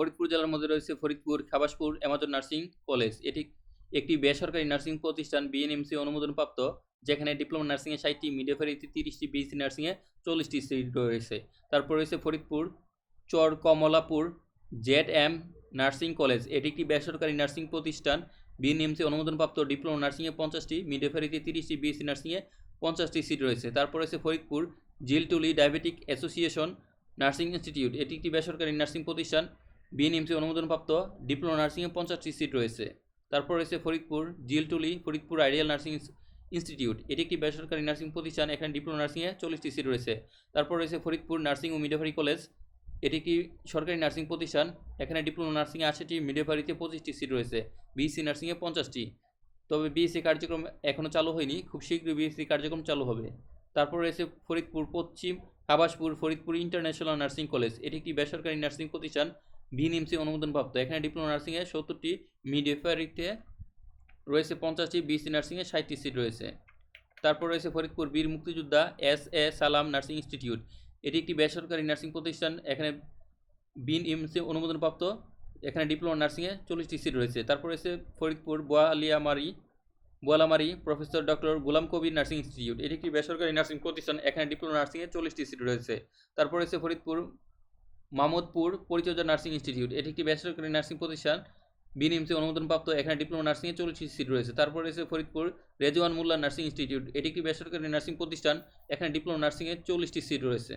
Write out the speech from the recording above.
ফরিদপুর জেলার মধ্যে রয়েছে Faridpur, Khabaspur Amazon nursing college. এটি একটি বেসরকারি নার্সিং প্রতিষ্ঠান বিএনএমসি অনুমোদনপ্রাপ্ত, যেখানে ডিপ্লোমা নার্সিংয়ে ষাটটি মিডিয়াফারিতে তিরিশটি বিএসসি নার্সিংয়ে চল্লিশটি সিট রয়েছে। তারপর রয়েছে Faridpur Char Kamalapur Z M nursing college. এটি একটি বেসরকারি নার্সিং প্রতিষ্ঠান বিএনএমসি অনুমোদনপ্রাপ্ত, ডিপ্লোমা নার্সিংয়ে পঞ্চাশটি মিডিয়াফারিতে তিরিশটি বিএসসি নার্সিংয়ে পঞ্চাশটি সিট রয়েছে। তারপর রয়েছে Faridpur, Jhiltuli diabetic association nursing institute. এটি একটি বেসরকারি নার্সিং প্রতিষ্ঠান বিএনএমসি অনুমোদনপ্রাপ্ত ডিপ্লোমা নার্সিংয়ে পঞ্চাশটি সিট রয়েছে। তারপর রয়েছে Faridpur, Jhiltuli, Faridpur ideal nursing institute. এটি একটি বেসরকারি নার্সিং প্রতিষ্ঠান, এখানে ডিপ্লোমা নার্সিংয়ে চল্লিশটি সিট রয়েছে। তারপর রয়েছে ফরিদপুর নার্সিং ও মিডওয়ারি কলেজ। এটি একটি সরকারি নার্সিং প্রতিষ্ঠান, এখানে ডিপ্লোমা নার্সিংয়ে আশিটি মিডওয়ারিতে পঁচিশটি সিট রয়েছে। বিএসসি নার্সিংয়ে পঞ্চাশটি। তবে বিএসসি কার্যক্রম এখনও চালু হয়নি। খুব শীঘ্রই বিএসসি কার্যক্রম চালু হবে। তারপর রয়েছে ফরিদপুর পশ্চিম, Abaspur, Faridpur international nursing college. এটি একটি বেসরকারি নার্সিং প্রতিষ্ঠান। বিএনএমসি অনুমোদনপ্রাপ্ত। এখানে ডিপ্লোমা নার্সিংয়ে সত্তরটি মিডওয়ারিতে রয়েছে পঞ্চাশটি বিএসসি নার্সিংয়ে ষাটটি সিট রয়েছে। তারপর রয়েছে ফরিদপুর বীর মুক্তিযোদ্ধা এস এ সালাম নার্সিং ইনস্টিটিউট। এটি একটি বেসরকারি নার্সিং প্রতিষ্ঠান। এখানে বিন এমসি অনুমোদনপ্রাপ্ত। এখানে ডিপ্লোমা নার্সিংয়ে চল্লিশটি সিট রয়েছে। তারপর রয়েছে Faridpur Boaliamari, Boalamari professor doctor Golam Kabir nursing institute. এটি একটি বেসরকারি নার্সিং প্রতিষ্ঠান। এখানে ডিপ্লোমা নার্সিংয়ে চল্লিশটি সিট রয়েছে। তারপর রয়েছে ফরিদপুর মামুদপুর পরিচর্যা নার্সিং ইনস্টিটিউট। এটি একটি বেসরকারি নার্সিং প্রতিষ্ঠান। বিএনএমসি অনুমোদনপ্রাপ্ত এখানে ডিপ্লোমা নার্সিংয়ে চল্লিশটি সিট রয়েছে। তারপর রয়েছে ফরিদপুর রেজওয়ান মোল্লা নার্সিং ইনস্টিটিউট। এটি একটি বেসরকারি নার্সিং প্রতিষ্ঠান। এখানে ডিপ্লোমা নার্সিংয়ে চল্লিশটি সিট রয়েছে।